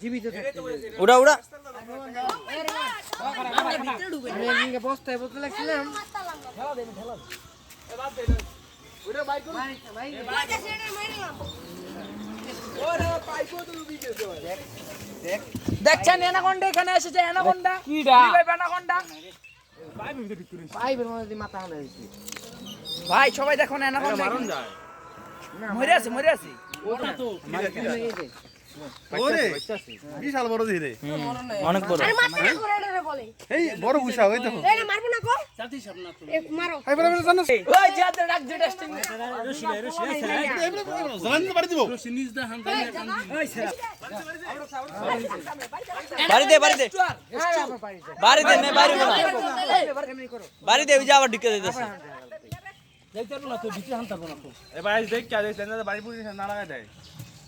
জীবিত থাকতে উড়া উড়া বস্তায় বলতে লাগছিলাম দেখছেন অ্যানাকোন্ডা এখানে এসেছে পাইপের মধ্যে মাথা হানা ভাই সবাই দেখুন অ্যানাকোন্ডা মরে আছে মরে আছে। ওরে বিশাল বড় ধীরে অনেক বড় আরে মারবো না করে এটা বলে এই বড় গুছা ওই দেখো এই না মারবো না কো এ মারো এই বড় বড় জানো ওই যে হাতে ডাক যে টেস্টিং জানান তো বাড়ি দিব বাড়ি দে বাড়ি দে বাড়ি দে নে বাড়ি না বাড়ি দে ওই আবার ঢুকে দিতেছে এবার আজ দেখ কে না বাড়ি পুরি না দেয়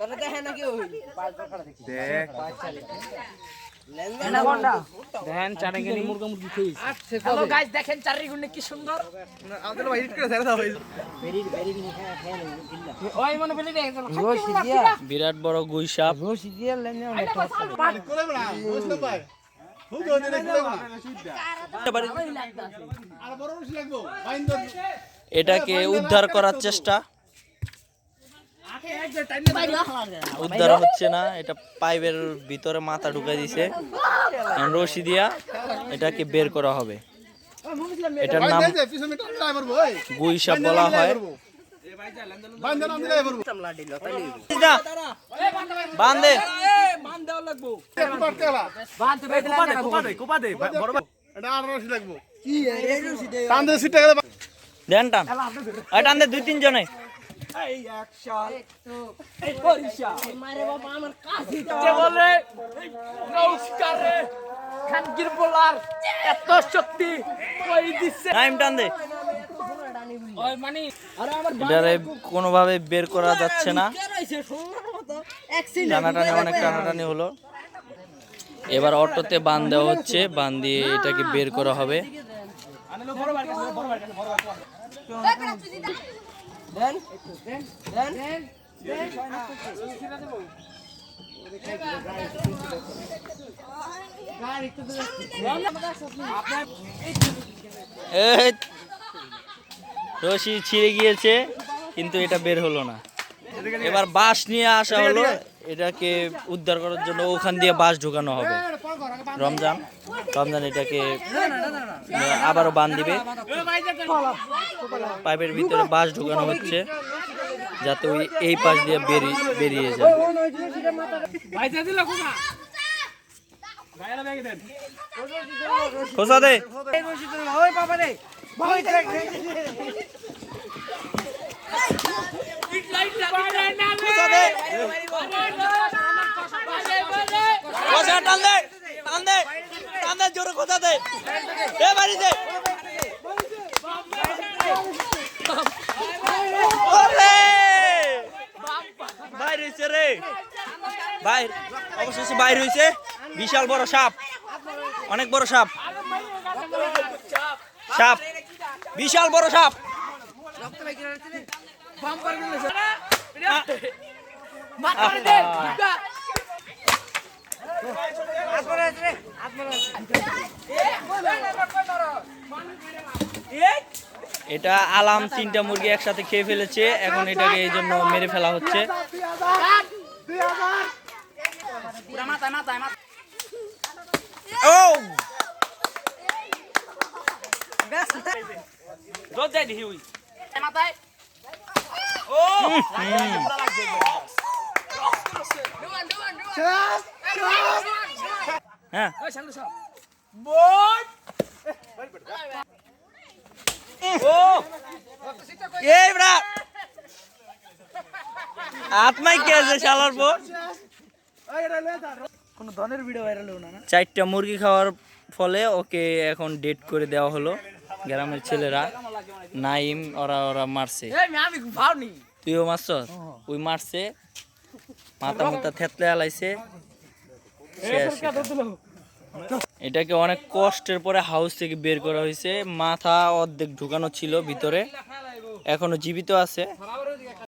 তোরা দেখে নাকি ওই দেখ। অ্যানাকোন্ডা ধ্যান মুরগা মুরগি খেয়ে আচ্ছা হ্যালো গাইস দেখেন চারিগুণে কি সুন্দর। আমাদের ভাই হিট করে ছেড়ে দাও ভাই ওই মনে পেলি রে রশি বিরাট বড় গুই সাপ। রশি দিয়া লেনে করে বুঝতে পাই এটাকে উদ্ধার করার চেষ্টা। উদ্ধার হচ্ছে না, এটা পাইপের ভিতরে মাথা ঢুকে দিছে। রশি দিয়া এটাকে বের করা হবে। এটার নাম এই যে পিছনে টান লাই মারবো এই গুই সাপ বলা হয়। বান্ধে মান দেওয়া লাগবো পারতে গেলা বাঁধতে পারতে এটা আর রশি লাগবো কি এই রশি দে টান দে সিটে গেলে দেন টান ওই টান দে দুই তিন জনে মারে বাবা আমার কাছে যে বলে? নমস্কার। খানকির বলার এত শক্তি ওই দিচ্ছে টাইম টান দে। ওই মানে আরে আমার এটারে কোনোভাবে বের করা যাচ্ছে না। রইছে সোনার মতো। টানাটানি অনেক টানাটানি হলো। এবার অটোতে বান দেওয়া হচ্ছে। বান দিয়ে এটাকে বের করা হবে। এই, রশি ছিঁড়ে গিয়েছে কিন্তু এটা বের হলো না। এবার বাস নিয়ে আসা হলো। এটাকে উদ্ধার করার জন্য ওখান দিয়ে বাঁশ ঢুকানো হবে। রমজান রমজান এটাকে আবারও বান দিবে। পাইপের ভিতরে বাঁশ ঢোকানো হচ্ছে, যাতে ওই এই পাশ দিয়ে বেরিয়ে বেরিয়ে যায়। খোসা দে। টান দে টান দে টান দে জোরে দে এ বাড়ি দে ওরে রে বাইর হইছে বিশাল বড় সাপ অনেক বড় সাপ সাপ বিশাল বড় সাপ। দে আহা। এটা আলাম তিনটা মুরগি একসাথে খেয়ে ফেলেছে এখন এটাকে এই জন্য মেরে ফেলা হচ্ছে। ও! জল যাই মাথায়। হ্যাঁ আছে পর চারটা মুরগি খাওয়ার ফলে ওকে এখন ডেট করে দেওয়া হলো গ্রামের ছেলেরা। নাইম ওরা ওরা মারছে। তুইও মারছ ওই মারছে। মাথা মাথা থেতলে আলাইছে এটাকে অনেক কষ্টের পরে হাউস থেকে বের করা হয়েছে। মাথা অর্ধেক ঢুকানো ছিল ভিতরে। এখনও জীবিত আছে।